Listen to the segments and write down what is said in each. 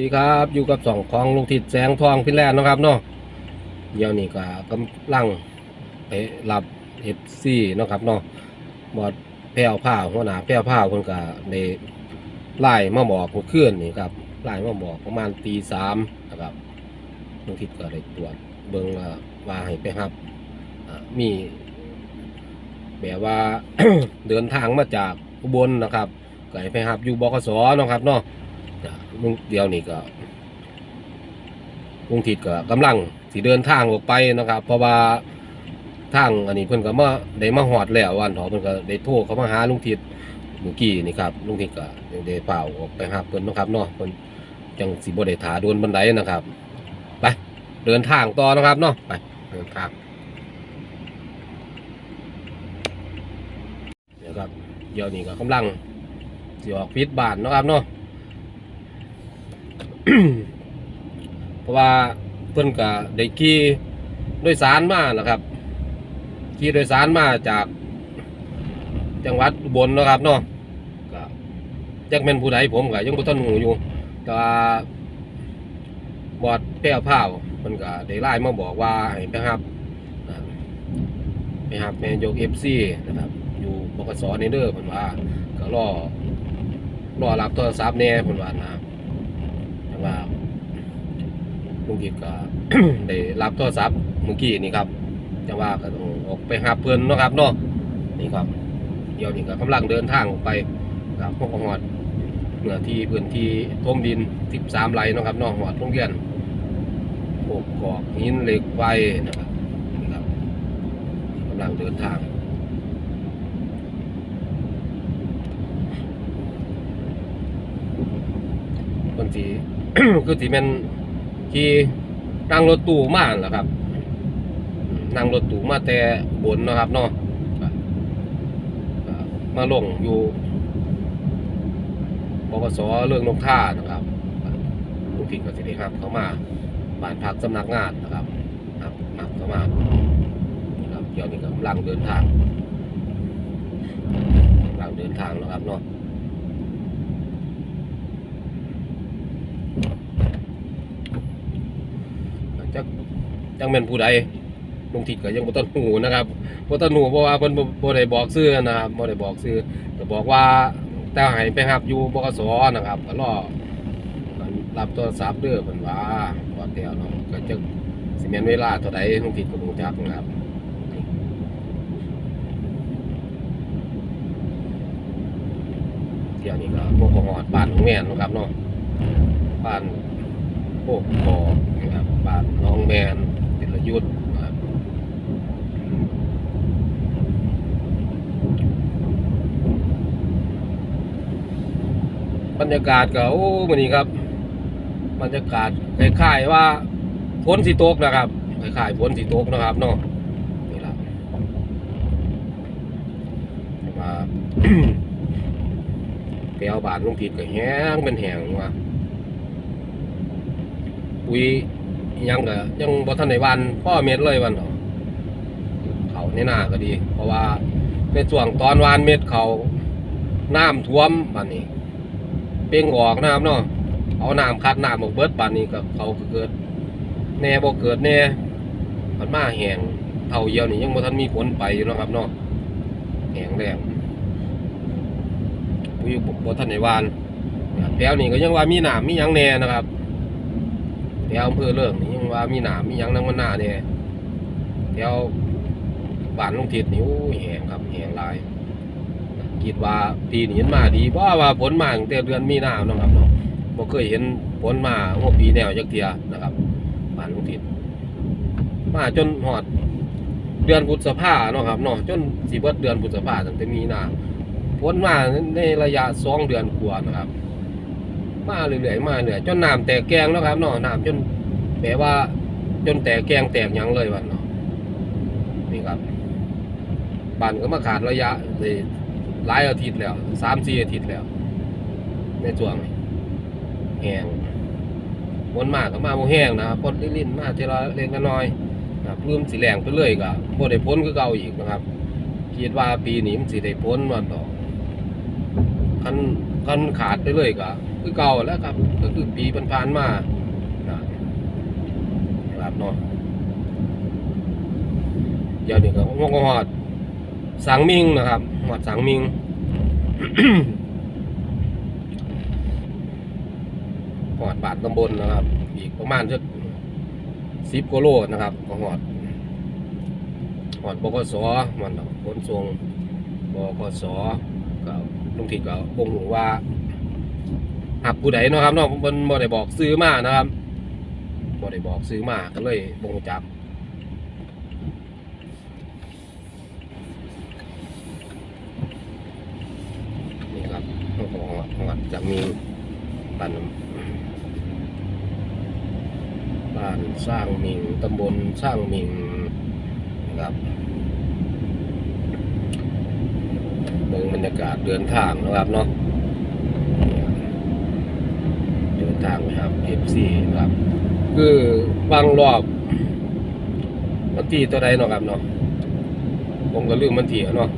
ดีครับอยู่กับสองของลุงทิดแสงทองพินแลนด์นะครับเนาะเดี๋ยวนี้ก็กำลังไปรับเอฟซีนะครับเนาะบอดแพ้วผ้าหัวหน้าแพ้วผ้าคนก็ได้ไล่มาบอกเมื่อคืนนี่ครับไล่มาบอกประมาณตีสามนะครับลุงทิดก็ได้ตรวจเบิ่งว่าว่าให้ไปครับมีแบบว่าเดินทางมาจากอุบลนะครับก็ให้ไปครับอยู่บกสเนาะครับเนาะ จ้ะลุงเดียวนี่ก็ลุงทิดก็กำลังสิเดินทางออกไปนะครับ เพราะว่าทางอันนี้เพิ่นก็มาได้มาหอดแล้ววันเถอเพิ่นก็ได้โทรเขามาหาลุงทิดเมื่อกี้นี่ครับลุงทิดก็ได้เปล่าออกไปหาเพิ่นนะครับเนาะเพิ่นจังสิบ่ได้ถาโดนบันไดนะครับ ไปเดินทางต่อนะครับเนาะไปเดินทางเดี๋ยวครับเดี๋ยวนี้ก็กำลังสิออกพิษบานนะครับเนาะ เพราะว่าเพิ่นก็ได้ขี่โดยสารมานะครับขี่โดยสารมาจาก จังหวัดอุบลนะครับเนาะก็จักแม่นผู้ใดผมก็ยังบ่ทันหูอยู่ แต่ว่าบอดแป้วพร้าวเพิ่นก็ได้ไลน์มาบอกว่าให้ไปรับไปรับแม่ยก FC นะครับ อยู่บกสนี่เด้อเพิ่นว่าก็รอรอรับโทรศัพท์แน่เพิ่นว่านะครับ ลุงกิจก็ได้รับโทรศัพท์เมื่อกี้นี่ครับแต่ว่าก็ต้องออกไปหาเพื่อนเนาะครับเนาะนี่ครับ เดี๋ยวนี้ก็กำลังเดินทางออกไปกับพวกหอดเนื้อที่พื้นที่ท่มดิน 13ไร่นะครับเนาะหอดโรงเรียนโขกกอกหินเหล็กไฟนะครับนี่ครับกำลังเดินทางบางทีคือที่เป็น ที่นั่งรถตู้มาแหละครับนั่งรถตู้มาแต่บนนะครับเนาะมาลงอยู่บกสเรื่องนกท่านะครับลูกพี่ก็สิได้ครับ เขามาบ้านพักสำนักงานนะครับครับครับเข้ามาครับเดี๋ยวนี้ก็กำลังเดินทางกำลังเดินทางแล้วครับเนาะ จัก จังแม่นผู้ใดลุงทิดก็ยังบ่ทันหูนะครับบ่ทันหูเพราะว่าเพิ่นบ่บ่ได้บอกชื่อนะครับบ่ได้บอกชื่อก็บอกว่าแต่ให้ไปรับอยู่บกสนะครับก็รอรับโทรศัพท์เด้อเพิ่นว่าบ่แต้วเนาะก็จักสิแม่นเวลาเท่าใดลุงทิดก็บ่รู้จักนะครับเที่ยวนี้ก็บ่ฮอดบ้านของแม่นนะครับเนาะบ้านโคกกอนะครับบ้านน้องแมน ยุทธ์นะครับรรยากาศก็โอ้มันนี้ครับ บรรยากาศคล้ายๆว่าฝนสีตกนะครับคล้ายๆฝนสีตกนะครับเนาะนี่ละแต่ว่าแกวบาทลงผิดก็แห้งเป็นแห้งว่าปุ๋ย ยังก็ยังบ่ทันได้วันพ่อเม็ดเลยวันเนาะเขาในหน้าก็ดี เพราะว่าในช่วงตอนวานเม็ดเขาน้ำท่วมบัดนี้ เป่งออกนะครับเนาะเอาน้ำคัดน้ำออกเบิดบัดนี้ก็เขาเกิด แน่บ่เกิดแน่มันมาแห้งเท่าเยียวนี่ยังบ่ทันมีผลไปอยู่นะครับเนาะแห้งแล้งปุ๋ยบ่บ่ทันได้วานแถวนี้ก็ยังว่ามีน้ำมีหยังแน่นะครับ แถวอำเภอเรื่องนี่ยังว่ามีหนามมียังนังมันหน้าเนี่ยแถวบ้านลุงทิศนี่โอ้แหงครับแหงหลายคิดว่าปีนี้มาดีเพราะว่าฝนมาตั้งแต่เดือนมีนาเนาะครับเนาะบ่เคยเห็นฝนมาหัวปีแนวจักเทียนะครับบ้านลุงทิศมาจนหอดเดือนพฤษภาเนาะครับเนาะจนสิเบิดเดือนพฤษภาตั้งแต่มีนาฝนมาในระยะสองเดือนกว่านะครับ มาเรื่อยๆมาเรื่อยจนน้ำแตกแกงแล้วครับเนาะน้ำจนแปลว่า จนแตกแกงแตกยังเลยวันเนาะนี่ครับบานก็มาขาดระยะเลยหลายอาทิตย์แล้วสามสี่อาทิตย์แล้ว ในช่วงแห้งวนมากก็มาโมแห้งนะครับพดลิ้นมาเจละเล็กน้อยนะครับลืมสีแรงไปเลยก็บ่ได้พ้นคือเก่าอีกนะครับคิดว่าปีนี้มันสิได้พ้นวันต่อคันคันขาดไปเลยก็ คือเก่าแล้วครับ ก็คือปีผ่านๆมานะครับเนาะเดี๋ยวนี้ก็งอกหอดสังมิงนะครับหอดสังมิงหอดบาทตำบลนะครับ อีกประมาณสักสิบกิโลนะครับก็หอดหอดบกสมันขนส่งบกสก็ลุงทิดก็บ่งหูว่า หักผู้ใดเนาะครับเนาะมันบ่ได้บอกซื้อมานะครับบ่ได้บอกซื้อมาก็เลยบ่รู้จักนี่ครับของของจะมีบ้านบ้านสร้างมิงตำบลสร้างมิงนะครับเบิ่งบรรยากาศเดินทางนะครับเนาะ เดิน ทางไปครับ F4 ครับ คือบางรอบวันที่ตัวใดเนาะครับเนาะผมก็ลืมวันที่แล้วเนาะ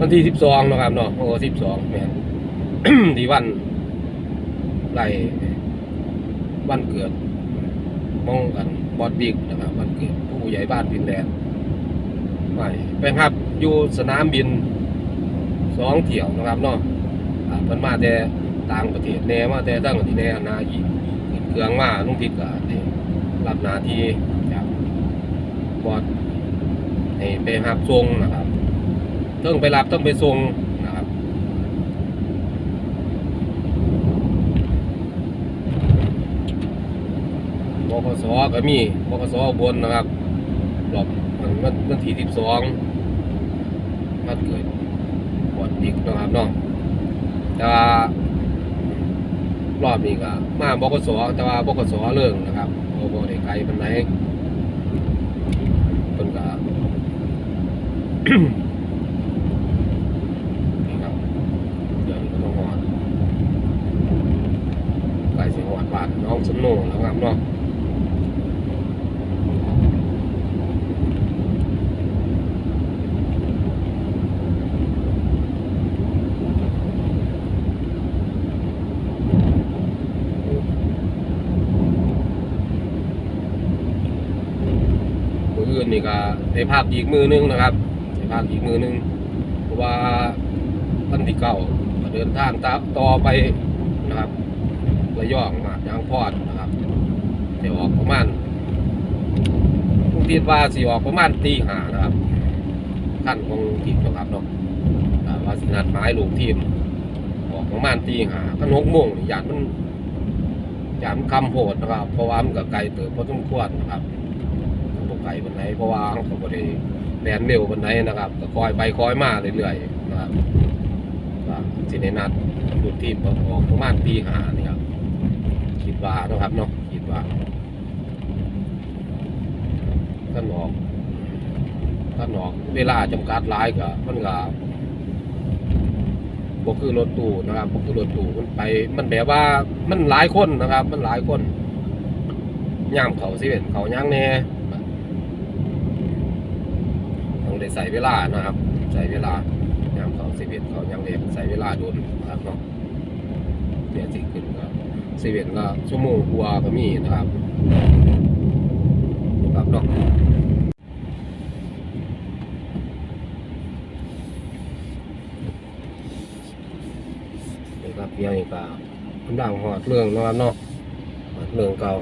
วันที่สิบสองเนาะครับเนาะโอ้สิบสองแม่นที่วันไล่วันเกิดมองกันบอดบิ๊กนะครับวันเกิดผู้ใหญ่บ้านฟินแลนด์ไปไปครับอยู่สนามบินสองเที่ยวนะครับเนาะเพิ่นมาแต่ ต่างประเทศแน่มาแต่ตั้งที่แน่นาอีกเครื่องมาลุงทิศก็ได้รับหน้าที่จากบอดให้ไปรับส่งนะครับต้องไปรับต้องไปส่งนะครับบกสก็มีบกสอุบนนะครับรอบมันมันมันที่สิบสองมันเกิดบอดดิกนะครับเนาะแต่ รอบนี้ก็มาบกสแต่ว่าบกสเรื่องนะครับโอ้โหได้ไกลปานไหนเพิ่นก็นี่ครับเดี๋ยวนี้ก็ต้องหอดไกลสิหอดบาทน้องสนุนแล้วครับเนาะมืออื่นนี่ก็ ได้ภาพอีกมือนึงนะครับได้ภาพอีกมือนึงเพราะว่าวันที่เก้าเดินทางตามต่อไปนะครับระยองมาทางพอดนะครับจะออกประมาณลุงทิดว่าสิออกประมาณตีหานะครับขั้นของทีมนะครับเนาะอ่าว่าสินัดหมายลูกทีมออกประมาณตีหาขนกโมงนี่ยานมันยามันคำโหดนะครับ เพราะว่ามันก็ไกลเติบพอสมควรนะครับ ไกลบันไดเพราะว่าเขาบ่ได้แลนเร็วบันไดนะครับก็คอยไปคอยมาเรื่อยๆนะครับสิได้นัดลูทีมออกประมาณตีหานี่ครับคิดว่านะครับเนาะคิดว่าท่านออกท่านออกเวลาจำกัดหลายก็มันก็บ่คือรถตู้นะครับบ่คือรถตู้มันไป มันแบบว่ามันหลายคนนะครับ มันหลายคนย่ามเขาสิเป็นเขาย่างแน่ต้อง ได้ใส่เวลานะครับ ใส่เวลายามเขาสิบเป็นเขาย่างแน่ใส่เวลาโดนนะครับเนาะเนี่ยสิขึ้นก็สิบเป็นก็ชั่วโมงกว่าก็มีนะครับนะครับเนาะนี่ครับเพียงอีกก็กำลังหอดเรื่องนาะครับเนาะหอดเรื่องเก่า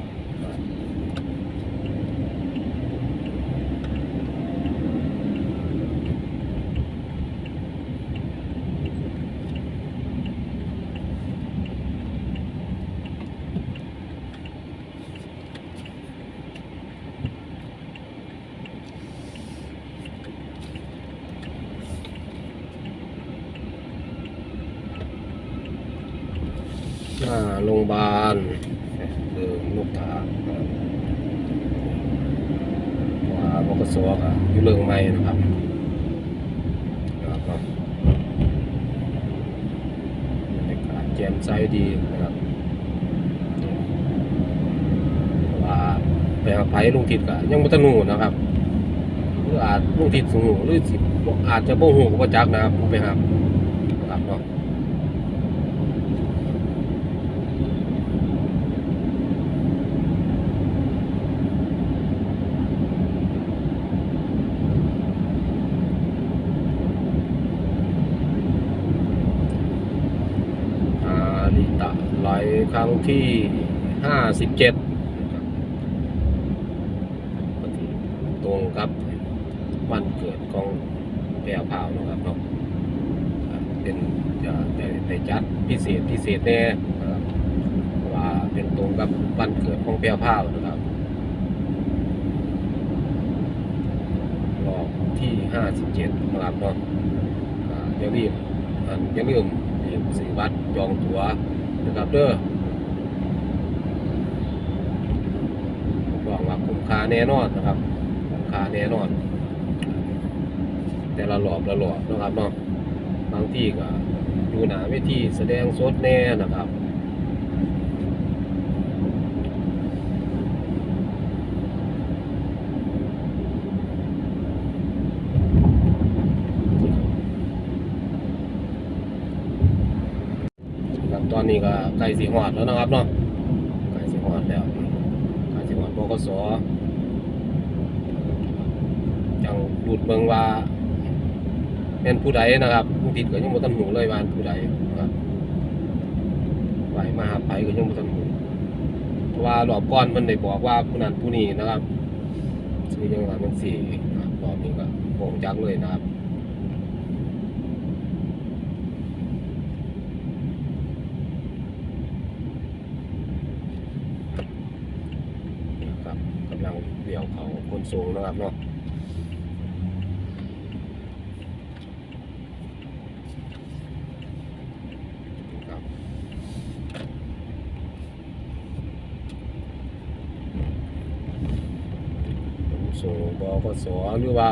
หน้า โรงพยาบาลเดิมลูกถาว่าบกสก็อยู่เรื่องใหม่นะครับนะครับเนาะบรรยากาศแจ่มใสดีนะครับว่าไปหาไผลุงทิดก็ยังบ่ทันรู้นะครับหรืออาจลุงทิดสูงหรือสิอาจจะบ่ฮู้ก็บ่จักนะครับผมไปหานะครับเนาะ ครั้งที่ห้าสิบเจ็ดตรงกับวันเกิดของแปรวพาวนะครับเนาะเป็นจะได้จัดพิเศษพิเศษแน่นะครับว่าเป็นตรงกับวันเกิดของแปรวพาวนะครับรอบที่ห้าสิบเจ็ดนะครับเนาะอ่าอย่าลืมอันอย่าลืมรีบซื้อบัตรจองตั๋ว นะครับเด้อบอกว่าคุ้มค่าแน่นอนนะครับคุ้มค่าแน่นอน แต่ละหลอบละหลอบนะครับเนาะบางที่ก็อยู่หนาเวทีแสดงสดแน่นะครับครับตอ นี้ก็ใกล้สีหอดแล้วนะครับเนาะใกล้สีหอดแล้วการสิงหวัดบกสอจังดูดเมืองว่าเป็นผู้ใดนะครับผู้ติดก็ยังบ่ทันหูเลยว่านผู้ใดครับไหวมาหาไปก็ยังบ่ทันหูเพราะว่ารอบก่อนมันได้บอกว่าผู้นั้นผู้นี้นะครับซื้อยังว่ามันสี่รอบนี้ก็โป่งจักเลยนะครับกำลั งเขาคนสูงนะครับเนาะบคนสูงบกสหรือว่า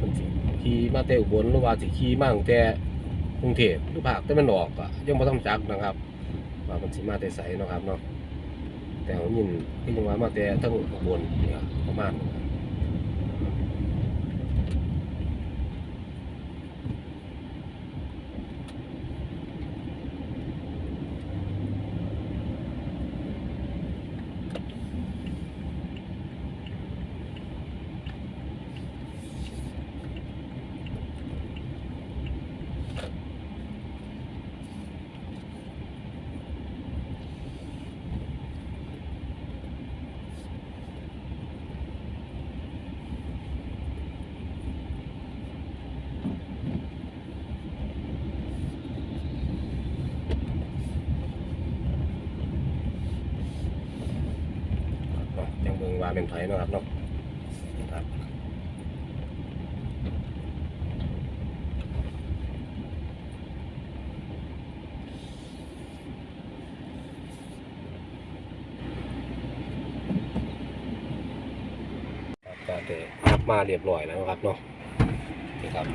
มันสิขี่มาแต่อุบลหรือว่าสิขี่มาตั้งแต่กรุงเทพหรือภาคแต่มันออกก็ยังบ่ต้องจักนะครับ ว่ามันสิมาแต่ไสเนาะครับเนาะ แต่ผมยินที่ยังว่ามาแต่ทั้งบนเนี่ยประมาณ เมืองว่าเป็นไผเนะครับเนาะครับก็ได้รับมาเรียบร้อยแล้วนะครับเนาะนี่ครับ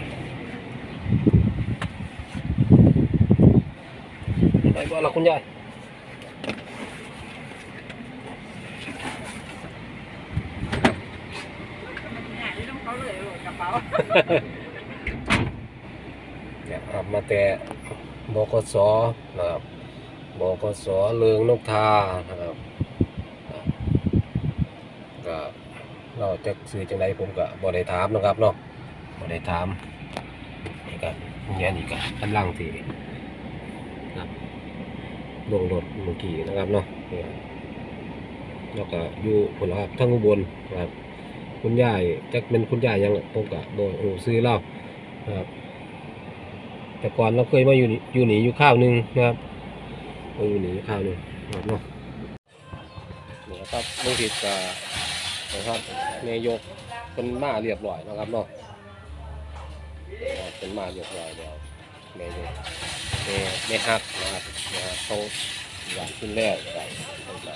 ไปบ่ล่ะคุณยาย หายต้องเขา เลยโหลดกะเป๋าเนี่ยครับมาแต่บกสนะครับบกสเลืองนกทานะครับก็เราจะซื้อจังไดผมก็บ่ได้ถามนะครับเนาะบ่ได้ถามนี่ก็เนี่ยนี่ก็กำลังสิครับลงรถเมื่อกี้นะครับเนาะนี่ครับแล้วก็อยู่ผลครับทั้งบลนะครับ คุณยายจักเป็นคุณยายยังผมก็บ่รู้ซื้อเล่าครับแต่ก่อนเราเคยมาอยู่อยู่หนีอยู่ข้าวหนึงนะครับมาอยู่หนีข้าวหนึงนะครับเนาะนี่นะครับลุงผิดกับนะครับนายกเป็นมาเรียบร้อยนะครับเนาะอ่าเป็นมาเรียบร้อยแล้วนายกในในฮักนะครับนะครับเขาหวานขึ้นแล้วครับเขาจะ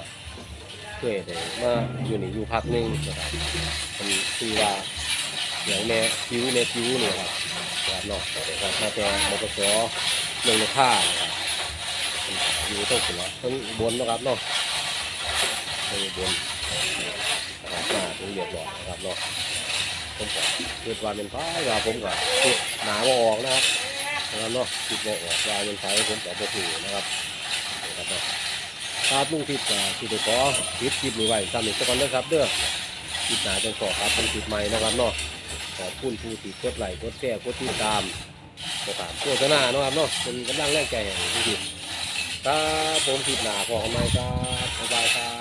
เคยได้มาอยู่นี่อยู่พักหนึงนะครับเป็นคือว่าอย่างแม่คิ้วแม่คิ้วเนี่ยครับครับเนาะนะครับมาแต่มกสเรื่องในผ้านะครับอยู่ตรงหัวต้นบนนะครับเนาะตรงบนนะครับมาถึงเรียบร้อยนะครับเนาะผมก็คิดว่าเป็นไฟ้าว่าผมก็คิดหนาว่าออกนะครับนะครับเนาะคิดว่าออกว่าเป็นไฟผมก็บ่ถือนะครับนะครับเนาะ ครับลุงทิพย์ก็ที่ได้ขอคิดคลิปนี้ไว้สำหรับทุกคนนะครับเด้อคลิปหนาจะขอครับเป็นคลิปใหม่นะครับเนาะขอบคุณผู้ติดกดไลค์กดแชร์กดติดตามกดตามโฆษณาเนาะครับเนาะเป็นกำลังแรงใจให้ผู้ติดครับผมผิดหนาขอกันไหมครับ